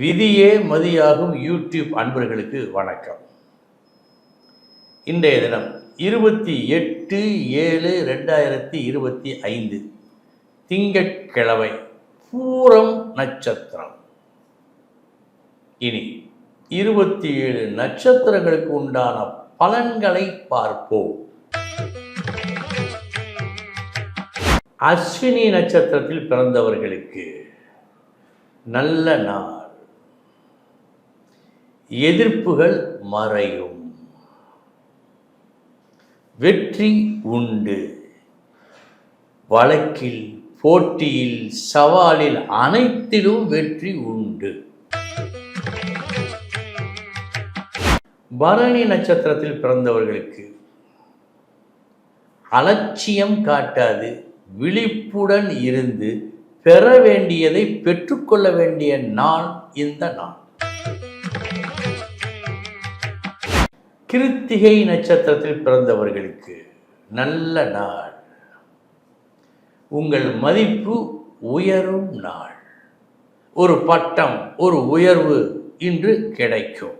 விதியே மதியாகும் யூடியூப் அன்பர்களுக்கு வணக்கம். இன்றைய தினம் இருபத்தி எட்டு ஏழு ரெண்டாயிரத்தி இருபத்தி ஐந்து திங்கட்கிழமை பூரம் நட்சத்திரம். இனி இருபத்தி ஏழு நட்சத்திரங்களுக்கு உண்டான பலன்களை பார்ப்போம். அஸ்வினி நட்சத்திரத்தில் பிறந்தவர்களுக்கு நல்ல நாள். எதிர்ப்புகள் மறையும். வெற்றி உண்டு. வழக்கில் போட்டியில் சவாலில் அனைத்திலும் வெற்றி உண்டு. பரணி நட்சத்திரத்தில் பிறந்தவர்களுக்கு அலட்சியம் காட்டாது விழிப்புடன் இருந்து பெற வேண்டியதை பெற்றுக்கொள்ள வேண்டிய நாள் இந்த நாள். கிருத்திகை நட்சத்திரத்தில் பிறந்தவர்களுக்கு நல்ல நாள். உங்கள் மதிப்பு உயரும் நாள். ஒரு பட்டம் ஒரு உயர்வு இன்று கிடைக்கும்.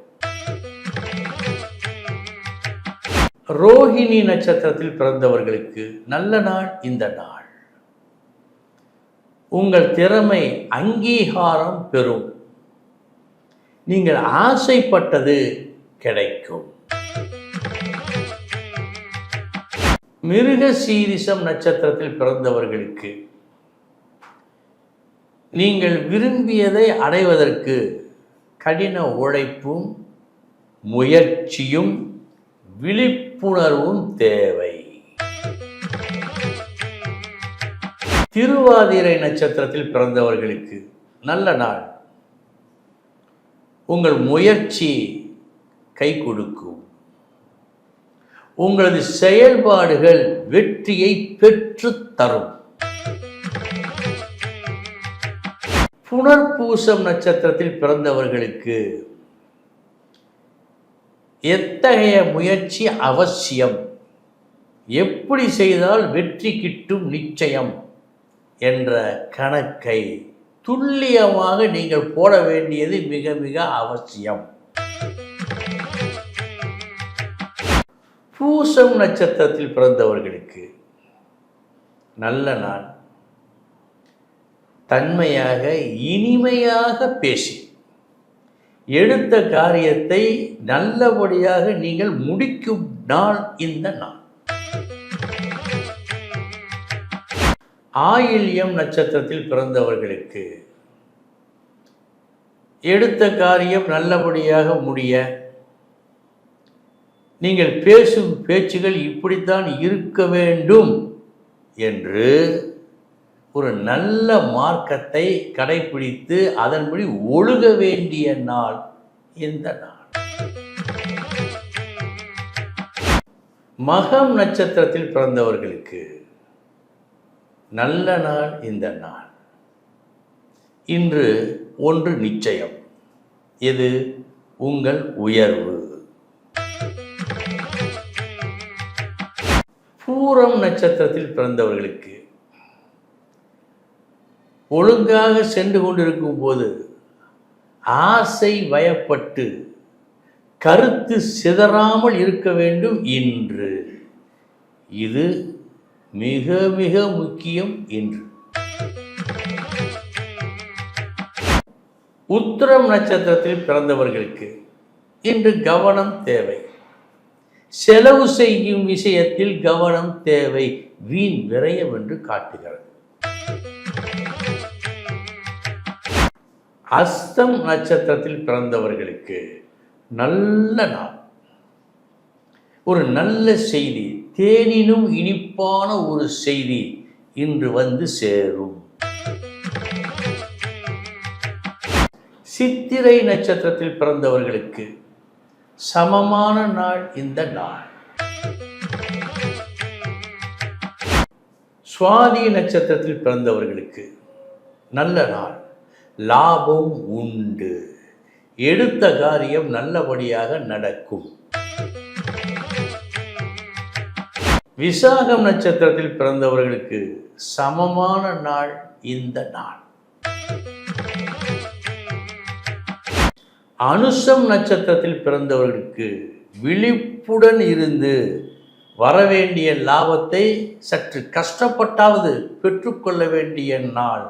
ரோஹிணி நட்சத்திரத்தில் பிறந்தவர்களுக்கு நல்ல நாள் இந்த நாள். உங்கள் திறமை அங்கீகாரம் பெறும். நீங்கள் ஆசைப்பட்டது கிடைக்கும். மிருக சீரிசம் நட்சத்திரத்தில் பிறந்தவர்களுக்கு நீங்கள் விரும்பியதை அடைவதற்கு கடின உழைப்பும் முயற்சியும் விழிப்புணர்வும் தேவை. திருவாதிரை நட்சத்திரத்தில் பிறந்தவர்களுக்கு நல்ல நாள். உங்கள் முயற்சி கை கொடுக்கும். உங்களது செயல்பாடுகள் வெற்றியை பெற்று தரும். புனர்பூசம் நட்சத்திரத்தில் பிறந்தவர்களுக்கு எத்தகைய முயற்சி அவசியம்? எப்படி செய்தால் வெற்றி கிட்டும் நிச்சயம்? என்ற கணக்கை துல்லியமாக நீங்கள் போட வேண்டியது மிக மிக அவசியம். பூசம் நட்சத்திரத்தில் பிறந்தவர்களுக்கு நல்ல நாள். தன்மையாக இனிமையாக பேசி. எடுத்த காரியத்தை நல்லபடியாக நீங்கள் முடிக்கும் நாள் இந்த நாள். ஆயில்யம் நட்சத்திரத்தில் பிறந்தவர்களுக்கு எடுத்த காரியம் நல்லபடியாக முடிய நீங்கள் பேசும் பேச்சுகள் இப்படித்தான் இருக்க வேண்டும் என்று ஒரு நல்ல மார்க்கத்தை கடைபிடித்து அதன்படி ஒழுக வேண்டிய நாள் இந்த நாள். மகம் நட்சத்திரத்தில் பிறந்தவர்களுக்கு நல்ல நாள் இந்த நாள். இன்று ஒன்று நிச்சயம். இது உங்கள் உயர்வு. பூரம் நட்சத்திரத்தில் பிறந்தவர்களுக்கு ஒழுங்காக சென்று கொண்டிருக்கும் போது ஆசை வயப்பட்டு கருத்து சிதறாமல் இருக்க வேண்டும் இன்று. இது மிக மிக முக்கியம் என்று உத்திரம் நட்சத்திரத்தில் பிறந்தவர்களுக்கு இன்று கவனம் தேவை. செலவு செய்யும் விஷயத்தில் கவனம் தேவை. வீண் விரயம் என்று காட்டுகிறது. அஸ்தம் நட்சத்திரத்தில் பிறந்தவர்களுக்கு நல்ல நாள். ஒரு நல்ல செய்தி தேனினும் இனிப்பான ஒரு செய்தி இன்று வந்து சேரும். சித்திரை நட்சத்திரத்தில் பிறந்தவர்களுக்கு சமமான நாள் இந்த நாள். சுவாதி நட்சத்திரத்தில் பிறந்தவர்களுக்கு நல்ல நாள். லாபம் உண்டு. எடுத்த காரியம் நல்லபடியாக நடக்கும். விசாகம் நட்சத்திரத்தில் பிறந்தவர்களுக்கு சமமான நாள் இந்த நாள். அனுசம் நட்சத்திரத்தில் பிறந்தவர்களுக்கு விழிப்புடன் இருந்து வரவேண்டிய லாபத்தை சற்று கஷ்டப்பட்டாவது பெற்றுக்கொள்ள வேண்டிய நாள்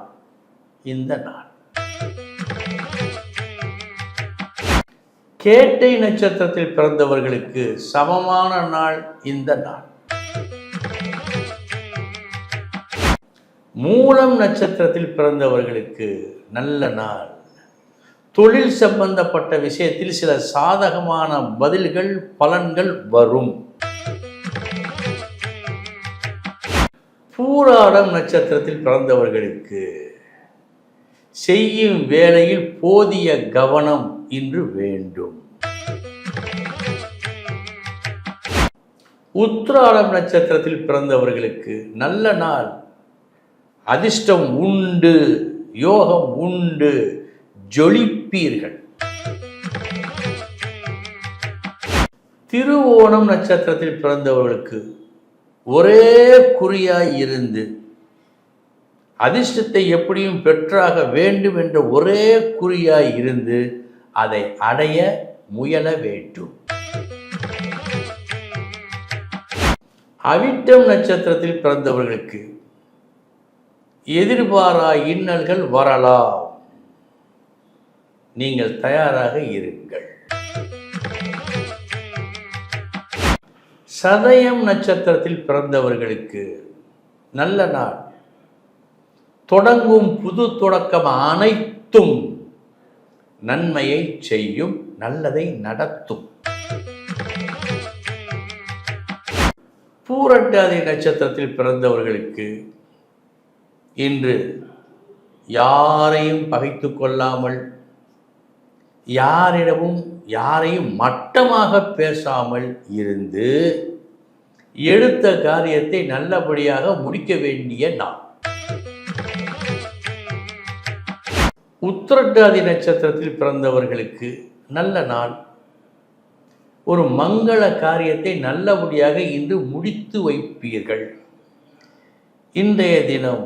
இந்த நாள். கேட்டை நட்சத்திரத்தில் பிறந்தவர்களுக்கு சமமான நாள் இந்த நாள். மூலம் நட்சத்திரத்தில் பிறந்தவர்களுக்கு நல்ல நாள். தொழில் சம்பந்தப்பட்ட விஷயத்தில் சில சாதகமான பதில்கள் பலன்கள் வரும். பூராடம் நட்சத்திரத்தில் பிறந்தவர்களுக்கு செய்யும் வேலையில் போதிய கவனம் இன்று வேண்டும். உத்ராடம் நட்சத்திரத்தில் பிறந்தவர்களுக்கு நல்ல நாள். அதிர்ஷ்டம் உண்டு யோகம் உண்டு. ஜொலிப்பீர்கள். திருவோணம் நட்சத்திரத்தில் பிறந்தவர்களுக்கு ஒரே குறியாய் இருந்து அதிர்ஷ்டத்தை எப்படியும் பெற்றாக வேண்டும் என்ற ஒரே குறியாய் இருந்து அதை அடைய முயல வேண்டும். அவிட்டம் நட்சத்திரத்தில் பிறந்தவர்களுக்கு எதிர்பாரா இன்னல்கள் வரலாம். நீங்கள் தயாராக இருங்கள். சதயம் நட்சத்திரத்தில் பிறந்தவர்களுக்கு நல்ல நாள். தொடங்கும் புது தொடக்கம் அனைத்தும் நன்மையை செய்யும் நல்லதை நடத்தும். பூரட்டாதி நட்சத்திரத்தில் பிறந்தவர்களுக்கு இன்று யாரையும் பகைத்து கொள்ளாமல் யாரிடமும் யாரையும் மட்டமாக பேசாமல் இருந்து எடுத்த காரியத்தை நல்லபடியாக முடிக்க வேண்டிய நாள். உத்திரட்டாதி நட்சத்திரத்தில் பிறந்தவர்களுக்கு நல்ல நாள். ஒரு மங்கள காரியத்தை நல்லபடியாக இன்று முடித்து வைப்பீர்கள். இன்றைய தினம்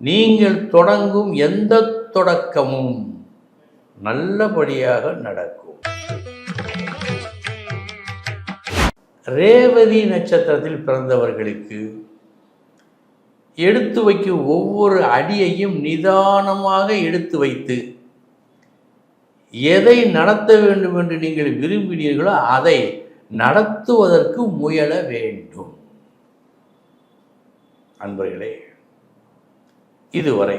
நீங்கள் தொடங்கும் எந்த தொடக்கமும் நல்லபடியாக நடக்கும். ரேவதி நட்சத்திரத்தில் பிறந்தவர்களுக்கு எடுத்து வைக்கும் ஒவ்வொரு அடியையும் நிதானமாக எடுத்து வைத்து எதை நடத்த வேண்டும் என்று நீங்கள் விரும்பினீர்களோ அதை நடத்துவதற்கு முயல வேண்டும். அன்பர்களே இதுவரை